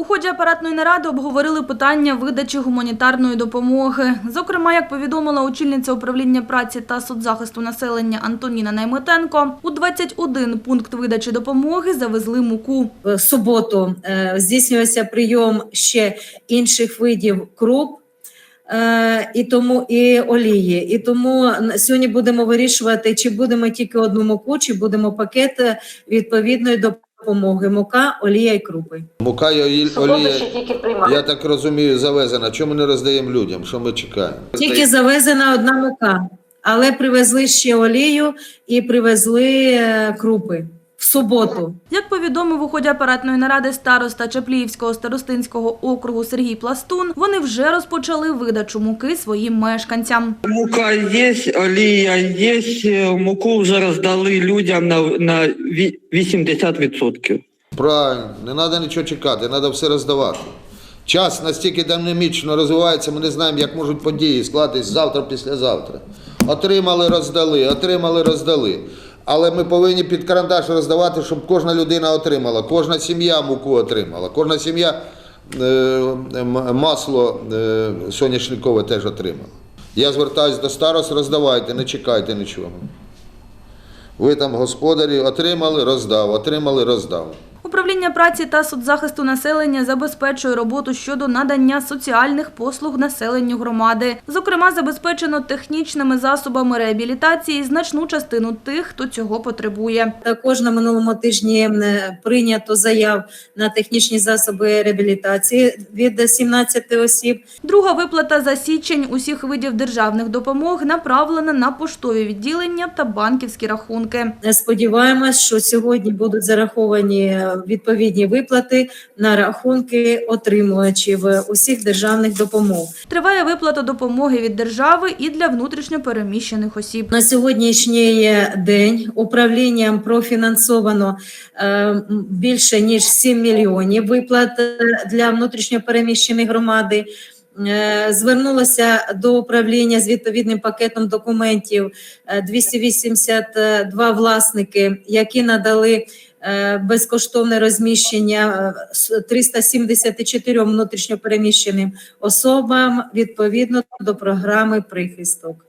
У ході апаратної наради обговорили питання видачі гуманітарної допомоги. Зокрема, як повідомила очільниця управління праці та соцзахисту населення Антоніна Найметенко, у 21 пункт видачі допомоги завезли муку. в суботу е, здійснювався прийом ще інших видів круп. е, І тому і олії, і тому сьогодні будемо вирішувати, чи будемо тільки одну муку, чи будемо пакет е, відповідної допомоги: мука, олія і крупи. Мука і олі- Суботу олія, ще тільки приймали. я так розумію, завезена. Чому не роздаємо людям? Що ми чекаємо? Тільки завезена одна мука, але привезли ще олію і привезли е, крупи в суботу. Як повідомив у ході апаратної наради староста Чапліївського старостинського округу Сергій Пластун, вони вже розпочали видачу муки своїм мешканцям. Мука є, олія є, е, муку вже роздали людям на, на ві- 80%. Правильно, не треба нічого чекати, треба все роздавати. Час настільки динамічно розвивається, ми не знаємо, як можуть події складатись завтра, післязавтра. Отримали, роздали, отримали, роздали. Але ми повинні під карандаш роздавати, щоб кожна людина отримала, кожна сім'я муку отримала, кожна сім'я е, масло е, соняшникове теж отримала. Я звертаюся до старост, роздавайте, не чекайте нічого. Ви там господарі отримали, роздав, отримали, роздав. Управління праці та соцзахисту населення забезпечує роботу щодо надання соціальних послуг населенню громади. Зокрема, забезпечено технічними засобами реабілітації значну частину тих, хто цього потребує. Також на минулому тижні е, прийнято заяв на технічні засоби реабілітації від 17 осіб. Друга виплата за січень усіх видів державних допомог направлена на поштові відділення та банківські рахунки. Сподіваємось, що сьогодні будуть зараховані е, відповідні виплати на рахунки отримувачів е, усіх державних допомог. Триває виплата допомоги від держави і для внутрішньопереміщених осіб. На сьогоднішній день управлінням профінансовано е, більше ніж 7 мільйонів виплат е, для внутрішньопереміщеної громади. Е, Звернулося до управління з відповідним пакетом документів е, 282 власники, які надали е, безкоштовне розміщення е, с- 374 внутрішньопереміщеним особам відповідно до програми прихисток.